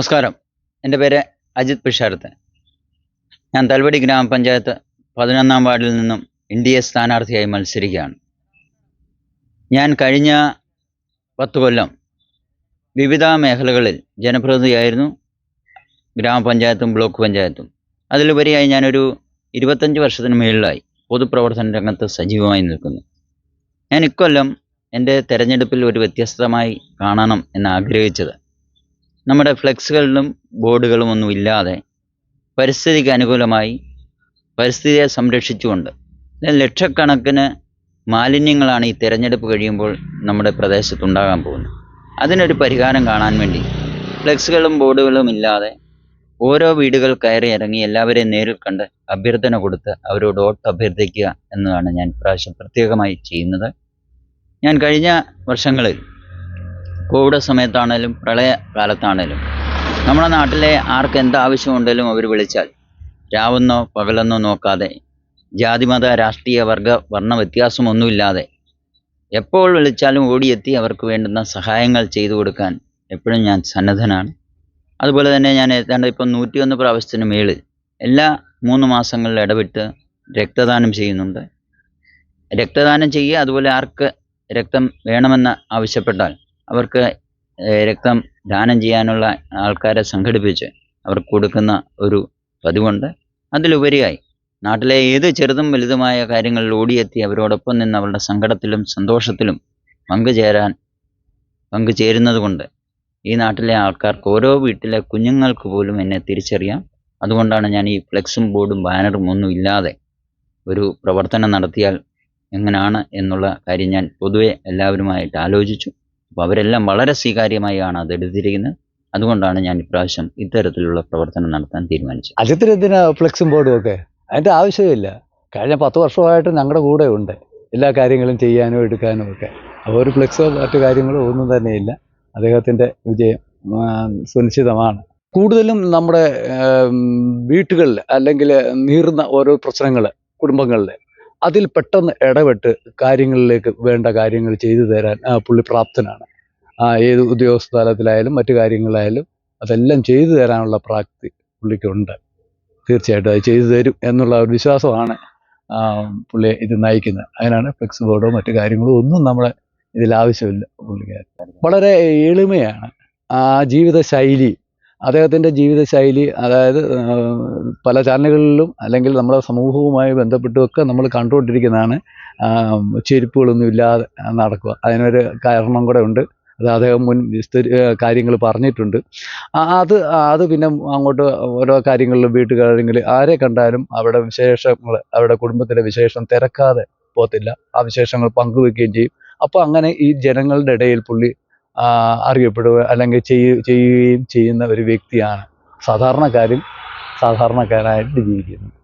നമസ്കാരം. എന്റെ പേര് അജിത് പിഷാരത്ത് ഞാൻ തൽവടി ഗ്രാമപഞ്ചായത്ത് പതിനൊന്നാം വാർഡിൽ നിന്നും എൻ ഡി എ സ്ഥാനാർത്ഥിയായി മത്സരിക്കുകയാണ്. ഞാൻ കഴിഞ്ഞ പത്ത് കൊല്ലം വിവിധ മേഖലകളിൽ ജനപ്രതിനിധിയായിരുന്നു. ഗ്രാമപഞ്ചായത്തും ബ്ലോക്ക് പഞ്ചായത്തും. അതിലുപരിയായി ഞാനൊരു ഇരുപത്തഞ്ച് വർഷത്തിന് മുകളിലായി പൊതുപ്രവർത്തന രംഗത്ത് സജീവമായി നിൽക്കുന്നു. ഞാൻ ഇക്കൊല്ലം എന്റെ തെരഞ്ഞെടുപ്പിൽ ഒരു വ്യത്യസ്തമായി കാണണം എന്ന് ആഗ്രഹിച്ചത് നമ്മുടെ ഫ്ലെക്സുകളിലും ബോർഡുകളും ഒന്നും ഇല്ലാതെ പരിസ്ഥിതിക്ക് അനുകൂലമായി പരിസ്ഥിതിയെ സംരക്ഷിച്ചുകൊണ്ട് ലക്ഷക്കണക്കിന് മാലിന്യങ്ങളാണ് ഈ തിരഞ്ഞെടുപ്പ് കഴിയുമ്പോൾ നമ്മുടെ പ്രദേശത്തുണ്ടാകാൻ പോകുന്നത്. അതിനൊരു പരിഹാരം കാണാൻ വേണ്ടി ഫ്ലെക്സുകളും ബോർഡുകളും ഇല്ലാതെ ഓരോ വീടുകൾ കയറി ഇറങ്ങി എല്ലാവരെയും നേരിൽ കണ്ട് അഭ്യർത്ഥന കൊടുത്ത് അവരോട് വോട്ട് അഭ്യർത്ഥിക്കുക എന്നതാണ് ഞാൻ പ്രാവശ്യം പ്രത്യേകമായി ചെയ്യുന്നത്. ഞാൻ കഴിഞ്ഞ വർഷങ്ങളിൽ കോവിഡ് സമയത്താണേലും പ്രളയ കാലത്താണേലും നമ്മുടെ നാട്ടിലെ ആർക്ക് എന്ത് ആവശ്യമുണ്ടെങ്കിലും അവർ വിളിച്ചാൽ രാവെന്നോ പകലെന്നോ നോക്കാതെ ജാതിമത രാഷ്ട്രീയ വർഗ വർണ വ്യത്യാസമൊന്നുമില്ലാതെ എപ്പോൾ വിളിച്ചാലും ഓടിയെത്തി അവർക്ക് വേണ്ടുന്ന സഹായങ്ങൾ ചെയ്തു കൊടുക്കാൻ എപ്പോഴും ഞാൻ സന്നദ്ധനാണ്. അതുപോലെ തന്നെ ഞാൻ ഏതാണ്ട് ഇപ്പം നൂറ്റിയൊന്ന് പ്രാവശ്യത്തിന് മേളിൽ എല്ലാ മൂന്ന് മാസങ്ങളിൽ ഇടപെട്ട് രക്തദാനം ചെയ്യുന്നുണ്ട്. രക്തദാനം ചെയ്യുക അതുപോലെ ആർക്ക് രക്തം വേണമെന്ന് ആവശ്യപ്പെട്ടാൽ അവർക്ക് രക്തം ദാനം ചെയ്യാനുള്ള ആൾക്കാരെ സംഘടിപ്പിച്ച് അവർക്ക് കൊടുക്കുന്ന ഒരു പതിവുണ്ട്. അതിലുപരിയായി നാട്ടിലെ ഏത് ചെറുതും വലുതുമായ കാര്യങ്ങളിൽ ഓടിയെത്തി അവരോടൊപ്പം നിന്ന് അവരുടെ സങ്കടത്തിലും സന്തോഷത്തിലും പങ്കുചേരാൻ പങ്കുചേരുന്നത് കൊണ്ട് ഈ നാട്ടിലെ ആൾക്കാർക്ക് ഓരോ വീട്ടിലെ കുഞ്ഞുങ്ങൾക്ക് പോലും എന്നെ തിരിച്ചറിയാം. അതുകൊണ്ടാണ് ഞാൻ ഈ ഫ്ലെക്സും ബോർഡും ബാനറും ഒന്നും ഇല്ലാതെ ഒരു പ്രവർത്തനം നടത്തിയാൽ എങ്ങനെയാണ് എന്നുള്ള കാര്യം ഞാൻ പൊതുവെ എല്ലാവരുമായിട്ട് ആലോചിച്ചു. അപ്പോൾ അവരെല്ലാം വളരെ സ്വീകാര്യമായാണ് അത് എടുത്തിരിക്കുന്നത്. അതുകൊണ്ടാണ് ഞാൻ ഇപ്രാവശ്യം ഇത്തരത്തിലുള്ള പ്രവർത്തനം നടത്താൻ തീരുമാനിച്ചത്. അജിത്തിന് എന്തിനാ ഫ്ലെക്സും ബോർഡും ഒക്കെ. അതിന്റെ ആവശ്യമില്ല. കഴിഞ്ഞ പത്ത് വർഷമായിട്ട് ഞങ്ങളുടെ കൂടെ ഉണ്ട്. എല്ലാ കാര്യങ്ങളും ചെയ്യാനും എടുക്കാനും ഒക്കെ. അപ്പോൾ ഒരു ഫ്ലെക്സോ മറ്റു കാര്യങ്ങളോ ഒന്നും തന്നെയില്ല അദ്ദേഹത്തിന്റെ വിജയം സുനിശ്ചിതമാണ്. കൂടുതലും നമ്മുടെ വീട്ടുകളിൽ അല്ലെങ്കിൽ നീറുന്ന ഓരോ പ്രശ്നങ്ങൾ കുടുംബങ്ങളിൽ അതിൽ പെട്ടെന്ന് ഇടപെട്ട് കാര്യങ്ങളിലേക്ക് വേണ്ട കാര്യങ്ങൾ ചെയ്തു തരാൻ പുള്ളി പ്രാപ്തനാണ്. ഏത് ഉദ്യോഗസ്ഥ തലത്തിലായാലും മറ്റു കാര്യങ്ങളിലായാലും അതെല്ലാം ചെയ്തു തരാനുള്ള പ്രാപ്തി പുള്ളിക്കുണ്ട്. തീർച്ചയായിട്ടും അത് ചെയ്തു തരും എന്നുള്ള ഒരു വിശ്വാസമാണ് പുള്ളിയെ ഇത് നയിക്കുന്നത്. അതിനാണ് ഫ്ലെക്സ് ബോർഡോ മറ്റു കാര്യങ്ങളോ ഒന്നും നമ്മളെ ഇതിൽ ആവശ്യമില്ല പുള്ളിക്കാരൻ വളരെ എളിമയാണ് ആ ജീവിത ശൈലി അദ്ദേഹത്തിന്റെ ജീവിതശൈലി അതായത് പല ചാനലുകളിലും അല്ലെങ്കിൽ നമ്മുടെ സമൂഹവുമായി ബന്ധപ്പെട്ടുമൊക്കെ നമ്മൾ കണ്ടുകൊണ്ടിരിക്കുന്നതാണ് ചെരുപ്പുകളൊന്നും ഇല്ലാതെ നടക്കുക. അതിനൊരു കാരണം കൂടെ ഉണ്ട്. അത് അദ്ദേഹം മുൻ വിസ്തരി കാര്യങ്ങൾ പറഞ്ഞിട്ടുണ്ട്. അത് അത് പിന്നെ അങ്ങോട്ട് ഓരോ കാര്യങ്ങളിലും വീട്ടുകാര്യങ്ങൾ ആരെ കണ്ടാലും അവരുടെ വിശേഷങ്ങൾ അവരുടെ കുടുംബത്തിലെ വിശേഷം തിരക്കാതെ പോകത്തില്ല. ആ വിശേഷങ്ങൾ പങ്കുവെക്കുകയും ചെയ്യും. അപ്പോൾ അങ്ങനെ ഈ ജനങ്ങളുടെ ഇടയിൽ പുള്ളി അറിയപ്പെടുക അല്ലെങ്കിൽ ചെയ്യ ചെയ്യുകയും ചെയ്യുന്ന ഒരു വ്യക്തിയാണ് സാധാരണക്കാരിൽ സാധാരണക്കാരായിട്ട് ജീവിക്കുന്നത്.